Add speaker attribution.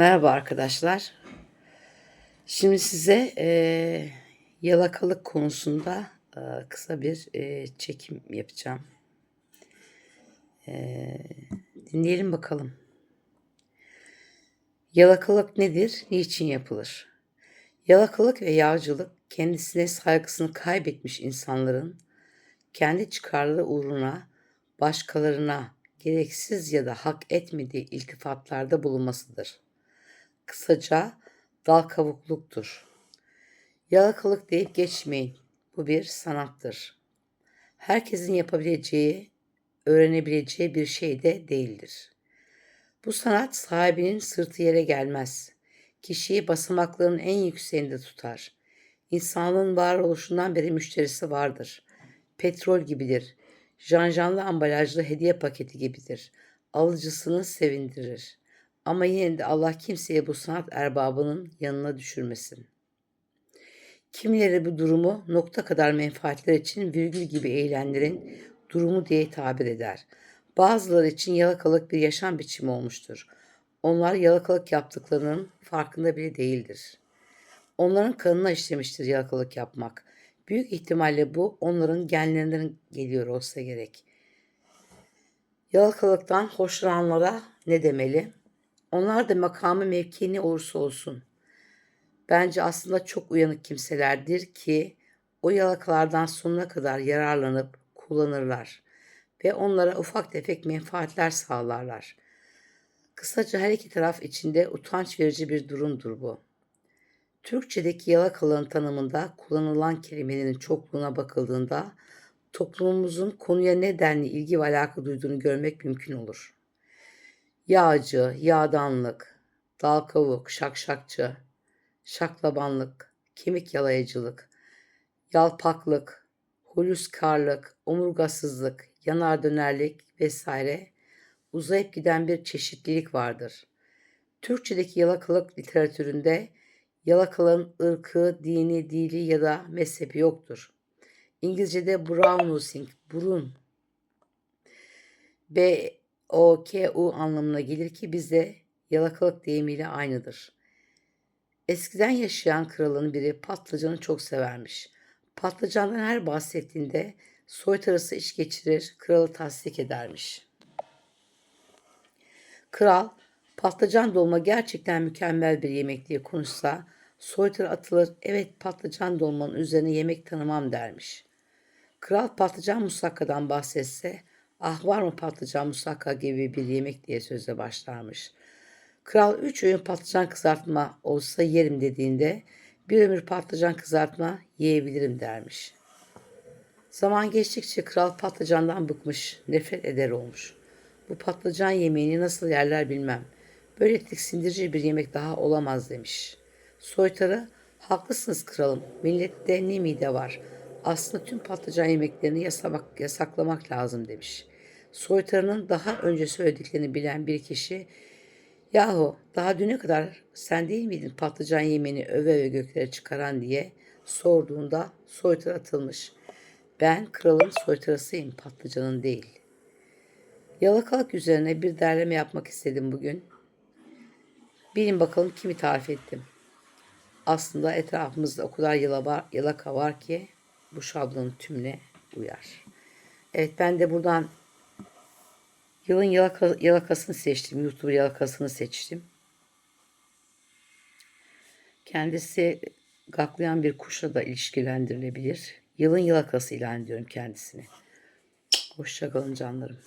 Speaker 1: Merhaba arkadaşlar. Şimdi size eee, yalakalık konusunda eee, kısa bir eee, çekim yapacağım. Eee, dinleyelim bakalım. Yalakalık nedir? Niçin yapılır? Yalakalık ve yağcılık kendisine saygısını kaybetmiş insanların kendi çıkarları uğruna başkalarına gereksiz ya da hak etmediği iltifatlarda bulunmasıdır. Kısaca dal kavukluktur. Yalakalık deyip geçmeyin. Bu bir sanattır. Herkesin yapabileceği, öğrenebileceği bir şey de değildir. Bu sanat sahibinin sırtı yere gelmez. Kişiyi basamakların en yükseğinde tutar. İnsanlığın varoluşundan beri müşterisi vardır. Petrol gibidir. Janjanlı ambalajlı hediye paketi gibidir. Alıcısını sevindirir. Ama yine de Allah kimseye bu sanat erbabının yanına düşürmesin. Kimileri bu durumu nokta kadar menfaatler için virgül gibi eğilenlerin durumu diye tabir eder. Bazıları için yalakalık bir yaşam biçimi olmuştur. Onlar yalakalık yaptıklarının farkında bile değildir. Onların kanına işlemiştir yalakalık yapmak. Büyük ihtimalle bu onların genlerinden geliyor olsa gerek. Yalakalıktan hoşlananlara ne demeli? Onlar da makamı mevkii ne olursa olsun. Bence aslında çok uyanık kimselerdir ki o yalakalardan sonuna kadar yararlanıp kullanırlar ve onlara ufak tefek menfaatler sağlarlar. Kısaca her iki taraf içinde utanç verici bir durumdur bu. Türkçedeki yalakalığın tanımında kullanılan kelimelerin çokluğuna bakıldığında toplumumuzun konuya ne denli ilgi ve alaka duyduğunu görmek mümkün olur. Yağcı, yağdanlık, dal kavuk, şakşakçı, şaklabanlık, kemik yalayıcılık, yalpaklık, huluskarlık, omurgasızlık, yanar dönerlik vesaire uzayıp giden bir çeşitlilik vardır. Türkçedeki yalakalık literatüründe yalakalığın ırkı, dini, dili ya da mezhebi yoktur. İngilizce'de brown burun, B O K U anlamına gelir ki bizde yalakalık deyimiyle aynıdır. Eskiden yaşayan kralın biri patlıcanı çok severmiş. Patlıcandan her bahsettiğinde soytarısı iş geçirir, kralı tasdik edermiş. Kral, patlıcan dolma gerçekten mükemmel bir yemek diye konuşsa, soytarı atılır, evet patlıcan dolmanın üzerine yemek tanımam dermiş. Kral patlıcan musakkadan bahsetse, ah var mı patlıcan musakka gibi bir yemek diye söze başlarmış. Kral üç öğün patlıcan kızartma olsa yerim dediğinde bir ömür patlıcan kızartma yiyebilirim dermiş. Zaman geçtikçe kral patlıcandan bıkmış, nefret eder olmuş. Bu patlıcan yemeğini nasıl yerler bilmem. Böyle tiksindirici bir yemek daha olamaz demiş. Soytarı, haklısınız kralım, millette ne mide var. Aslında tüm patlıcan yemeklerini yasamak, yasaklamak lazım demiş. Soytarının daha önce söylediklerini bilen bir kişi Yahu daha düne kadar sen değil miydin patlıcan yemeğini öve öve göklere çıkaran diye sorduğunda soytar atılmış. Ben kralın soytarısıyım patlıcanın değil. Yalakalık üzerine bir derleme yapmak istedim bugün. Bilin bakalım kimi tarif ettim. Aslında etrafımızda o kadar yalaka var ki bu şablonun tümüne uyar. Evet ben de buradan Yılın yalaka, yalakasını seçtim. YouTube yalakasını seçtim. Kendisi gaklayan bir kuşla da ilişkilendirilebilir. Yılın yalakası ilan ediyorum kendisini. Hoşçakalın canlarım.